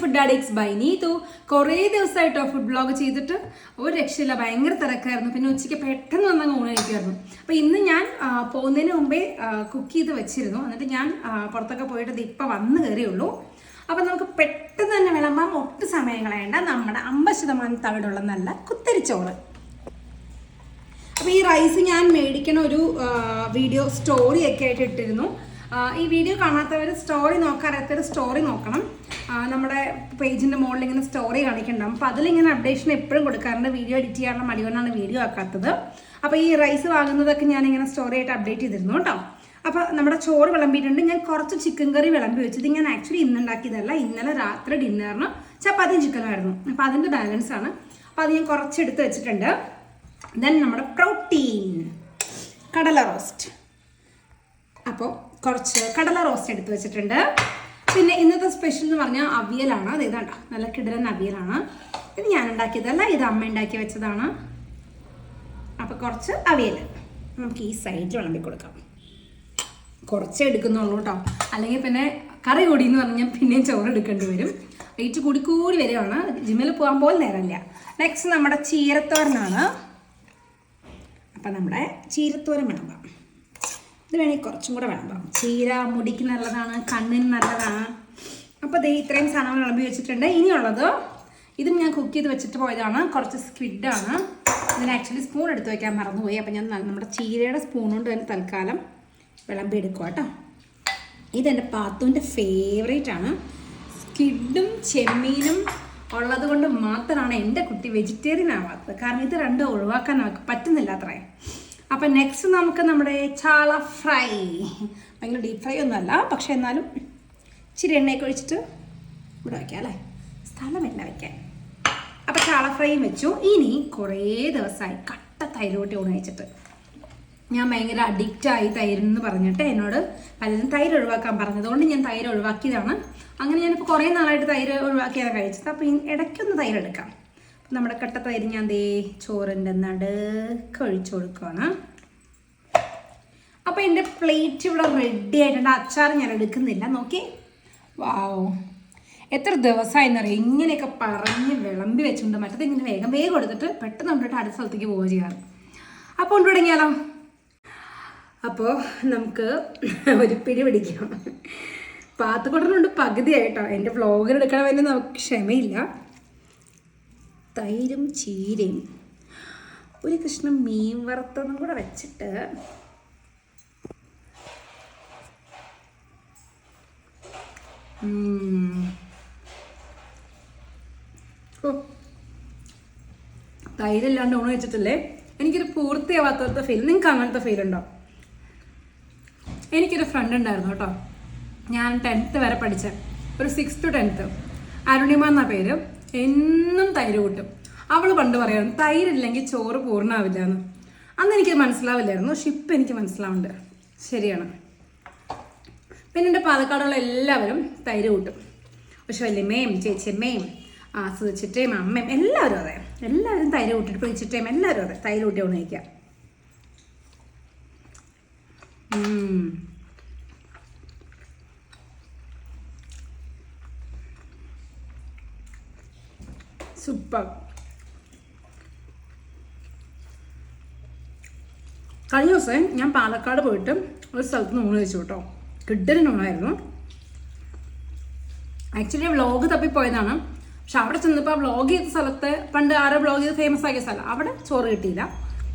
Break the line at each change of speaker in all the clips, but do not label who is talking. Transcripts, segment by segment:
Food addicts by Neethu കുറേ ദിവസമായിട്ടോ food blog ചെയ്തിട്ട്. ഒരു രക്ഷയില്ല ഭയങ്കര തിരക്കായിരുന്നു. പിന്നെ ഉച്ചയ്ക്ക് പെട്ടെന്ന് വന്നങ്ങ് ഊണ് കഴിക്കുമായിരുന്നു അപ്പോൾ ഇന്ന് ഞാൻ പോകുന്നതിന് മുമ്പേ കുക്ക് ചെയ്ത് വെച്ചിരുന്നു. എന്നിട്ട് ഞാൻ പുറത്തൊക്കെ പോയിട്ട് ഇത് ഇപ്പം വന്ന് കയറിയുള്ളൂ. അപ്പം നമുക്ക് പെട്ടെന്ന് തന്നെ വിളമ്പാൻ ഒട്ട് സമയം കളയേണ്ട. നമ്മുടെ അമ്പത് ശതമാനം തവിടുള്ള നല്ല കുത്തരിച്ചോറ്. അപ്പോൾ ഈ റൈസ് ഞാൻ മേടിക്കണ ഒരു വീഡിയോ സ്റ്റോറി ഒക്കെ ആയിട്ട് ഇട്ടിരുന്നു. ഈ വീഡിയോ കാണാത്തവർ സ്റ്റോറി നോക്കാറിയാത്തവർ സ്റ്റോറി നോക്കണം. നമ്മുടെ പേജിന്റെ മുകളിൽ ഇങ്ങനെ സ്റ്റോറി കാണിക്കുന്നുണ്ടാവും അപ്പോൾ അതിലിങ്ങനെ അപ്ഡേഷൻ എപ്പോഴും കൊടുക്കാറുണ്ട്. വീഡിയോ എഡിറ്റ് ചെയ്യാനുള്ള മടികൊണ്ടാണ് വീഡിയോ ആക്കാത്തത്. അപ്പോൾ ഈ റൈസ് വാങ്ങുന്നതൊക്കെ ഞാൻ ഇങ്ങനെ സ്റ്റോറി ആയിട്ട് അപ്ഡേറ്റ് ചെയ്തിരുന്നു കേട്ടോ. അപ്പോൾ നമ്മുടെ ചോറ് വിളമ്പിയിട്ടുണ്ട്. ഞാൻ കുറച്ച് ചിക്കൻ കറി വിളമ്പി വെച്ചത് ഞാൻ ആക്ച്വലി ഇന്നുണ്ടാക്കിയതല്ല. ഇന്നലെ രാത്രി ഡിന്നറിന് ചപ്പാത്തിയും ചിക്കനായിരുന്നു അപ്പോൾ അതിന്റെ ബാലൻസ് ആണ്. അപ്പോൾ അത് ഞാൻ കുറച്ചെടുത്ത് വെച്ചിട്ടുണ്ട്. ദെൻ നമ്മുടെ പ്രോട്ടീൻ കടല റോസ്റ്റ് അപ്പോൾ കുറച്ച് കടല റോസ്റ്റ് എടുത്ത് വെച്ചിട്ടുണ്ട്. പിന്നെ ഇന്നത്തെ സ്പെഷ്യൽ എന്ന് പറഞ്ഞാൽ അവിയലാണ്. അത് ഇതാണ്ട നല്ല കിടലൻ അവിയലാണ്. ഇത് ഞാൻ ഉണ്ടാക്കിയതല്ല ഇത് അമ്മ ഉണ്ടാക്കി വെച്ചതാണ്. അപ്പോൾ കുറച്ച് അവിയൽ. നമുക്ക് ഈ സൈഡിൽ വിളമ്പി കൊടുക്കാം. കുറച്ചേ എടുക്കുന്നുള്ളൂ കേട്ടോ അല്ലെങ്കിൽ പിന്നെ കറി കൂടി എന്ന് പറഞ്ഞാൽ പിന്നെയും ചോറ് എടുക്കേണ്ടി വരും. വെയിറ്റ് കൂടി കൂടി വരികയാണ്. ജിമ്മിൽ പോകാൻ പോലും നേരമില്ല. നെക്സ്റ്റ് നമ്മുടെ ചീരത്തോരനാണ്. അപ്പം നമ്മുടെ ചീരത്തോരൻ വിളമ്പാം. ഇത് വേണമെങ്കിൽ കുറച്ചും കൂടെ വേണം ചീര മുടിക്ക് നല്ലതാണ് കണ്ണിന് നല്ലതാണ്. അപ്പോൾ ദേ ഇത്രയും സാധനങ്ങൾ വിളമ്പി വെച്ചിട്ടുണ്ട്. ഇനിയുള്ളത് ഇതും ഞാൻ കുക്ക് ചെയ്ത് വെച്ചിട്ട് പോയതാണ്. കുറച്ച് സ്ക്വിഡാണ് ഇതിന് ആക്ച്വലി സ്പൂൺ എടുത്ത് വയ്ക്കാൻ മറന്നുപോയി. അപ്പം ഞാൻ നമ്മുടെ ചീരയുടെ സ്പൂൺ കൊണ്ട് തന്നെ തൽക്കാലം വിളമ്പി എടുക്കുക കേട്ടോ ഇതെന്റെ പാത്തുവിന്റെ ഫേവറേറ്റ് ആണ്. സ്കിഡും ചെമ്മീനും ഉള്ളത് കൊണ്ട് മാത്രമാണ് എന്റെ കുട്ടി വെജിറ്റേറിയൻ ആവാത്തത്. കാരണം ഇത് രണ്ടും ഒഴിവാക്കാൻ നമുക്ക് പറ്റുന്നില്ല അത്രേ. അപ്പം നെക്സ്റ്റ് നമുക്ക് നമ്മുടെ ചാള ഫ്രൈ. ഭയങ്കര ഡീപ്പ് ഫ്രൈ ഒന്നുമല്ല പക്ഷെ എന്നാലും ഇച്ചിരി എണ്ണയൊക്കെ ഒഴിച്ചിട്ട് ഇവിടെ വയ്ക്കാം അല്ലേ? സ്ഥലമില്ല വയ്ക്കാൻ അപ്പം ചാള ഫ്രൈയും വെച്ചു. ഇനി കുറേ ദിവസമായി കട്ട തൈര് ഉണയിച്ചിട്ട് ഞാൻ ഭയങ്കര അഡിക്റ്റായി തൈരെന്ന് പറഞ്ഞിട്ട് എന്നോട് പലരും തൈര് ഒഴിവാക്കാൻ പറഞ്ഞതുകൊണ്ട് ഞാൻ തൈര് ഒഴിവാക്കിയതാണ്. അങ്ങനെ ഞാനിപ്പോൾ കുറേ നാളായിട്ട് തൈര് ഒഴിവാക്കിയാണ് കഴിച്ചത്. അപ്പോൾ ഇടയ്ക്കൊന്ന് തൈര് എടുക്കാം. അപ്പം നമ്മുടെ കട്ട ഞാൻ ദേ ചോറിന്റെ നടുക്ക് ഒഴിച്ചു കൊടുക്കുകയാണ് അപ്പോൾ എന്റെ പ്ലേറ്റ് ഇവിടെ റെഡി ആയിട്ടുണ്ട്. അച്ചാർ ഞാൻ എടുക്കുന്നില്ല. നോക്കി വാവ് എത്ര ദിവസമായെന്നറിയാം? ഇങ്ങനെയൊക്കെ പറഞ്ഞ് വിളമ്പി വെച്ചുകൊണ്ട് മറ്റത് ഇങ്ങനെ വേഗം വേഗം കൊടുത്തിട്ട് പെട്ടെന്ന് കൊണ്ടിട്ട് അടുത്ത സ്ഥലത്തേക്ക് പോവുക ചെയ്യാറ് അപ്പോൾ കൊണ്ട് തുടങ്ങിയാലോ അപ്പോൾ നമുക്ക് ഒരു പിടി പിടിക്കാം. പാത്തുകൊടനുണ്ട് പകുതിയായിട്ടോ. എന്റെ വേണ്ടി നമുക്ക് ക്ഷമയില്ല. തൈരും ചീരയും. ഒരു കഷ്ണം മീൻ വറുത്തതും കൂടെ വെച്ചിട്ട്. ഓ. തൈരില്ലാണ്ട് ഊണ് വെച്ചിട്ടില്ലേ? എനിക്കൊരു പൂർത്തിയാവാത്ത ഫീൽ നിങ്ങൾക്ക് അങ്ങനത്തെ ഫീൽ ഉണ്ടോ? എനിക്കൊരു ഫ്രണ്ട് ഉണ്ടായിരുന്നു കേട്ടോ. ഞാൻ ടെൻത്ത് വരെ പഠിച്ച. ഒരു സിക്സ് ടു ടെൻത്ത് അരുണിമ എന്ന പേര്? എന്നും തൈര് കൂട്ടും. അവൾ പണ്ട് പറയാം തൈരില്ലെങ്കിൽ ചോറ് പൂർണമാവില്ല എന്ന് അന്ന് എനിക്ക് മനസ്സിലാവില്ലായിരുന്നു. പക്ഷെ ഇപ്പം എനിക്ക് മനസ്സിലാവുന്നുണ്ട്. ശരിയാണ്. പിന്നെ എന്റെ പാലക്കാടുള്ള എല്ലാവരും തൈര് കൂട്ടും. പക്ഷെ വല്യമ്മയും ചേച്ചിയമ്മയും ആസ്വദിച്ചിട്ടേയും അമ്മയും എല്ലാവരും അതെ. എല്ലാവരും തൈര് കൂട്ടിട്ട് പൊളിച്ചിട്ടേയും എല്ലാവരും അതെ. തൈര് കൂട്ടി ഒന്ന് സൂപ്പർ കഴിഞ്ഞ ദിവസം ഞാൻ പാലക്കാട് പോയിട്ട് ഒരു സ്ഥലത്ത് ഊണ് കഴിച്ചു കേട്ടോ. കിഡ്ഡലിന് ഊണായിരുന്നു. ആക്ച്വലി വ്ളോഗ് തപ്പിപ്പോയതാണ് പക്ഷെ അവിടെ ചെന്നപ്പോൾ ആ വ്ളോഗ് ചെയ്ത സ്ഥലത്ത് പണ്ട് ആരോ വ്ളോഗ് ചെയ്ത് ഫേമസ് ആക്കിയ സ്ഥലം. അവിടെ ചോറ് കിട്ടിയില്ല.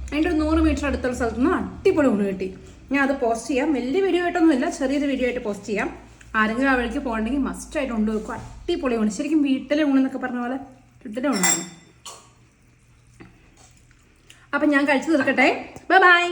അതിന്റെ ഒരു നൂറ് മീറ്റർ അടുത്തുള്ള സ്ഥലത്ത് നിന്ന് അടിപൊളി ഊണ് കിട്ടി. ഞാൻ അത് പോസ്റ്റ് ചെയ്യാം. വലിയ വീഡിയോ ആയിട്ടൊന്നുമില്ല ചെറിയൊരു വീഡിയോ ആയിട്ട് പോസ്റ്റ് ചെയ്യാം. ആരെങ്കിലും ആ വഴിക്ക് പോകണമെങ്കിൽ മസ്റ്റായിട്ട് കൊണ്ട് വെക്കും. അടിപൊളി ഊണ്. ശരിക്കും വീട്ടിലെ ഊണെന്നൊക്കെ പറഞ്ഞ പോലെ വീട്ടിലെ ഉണ്ടായിരുന്നു അപ്പം ഞാൻ കഴിച്ചു തീർക്കട്ടെ. Bye bye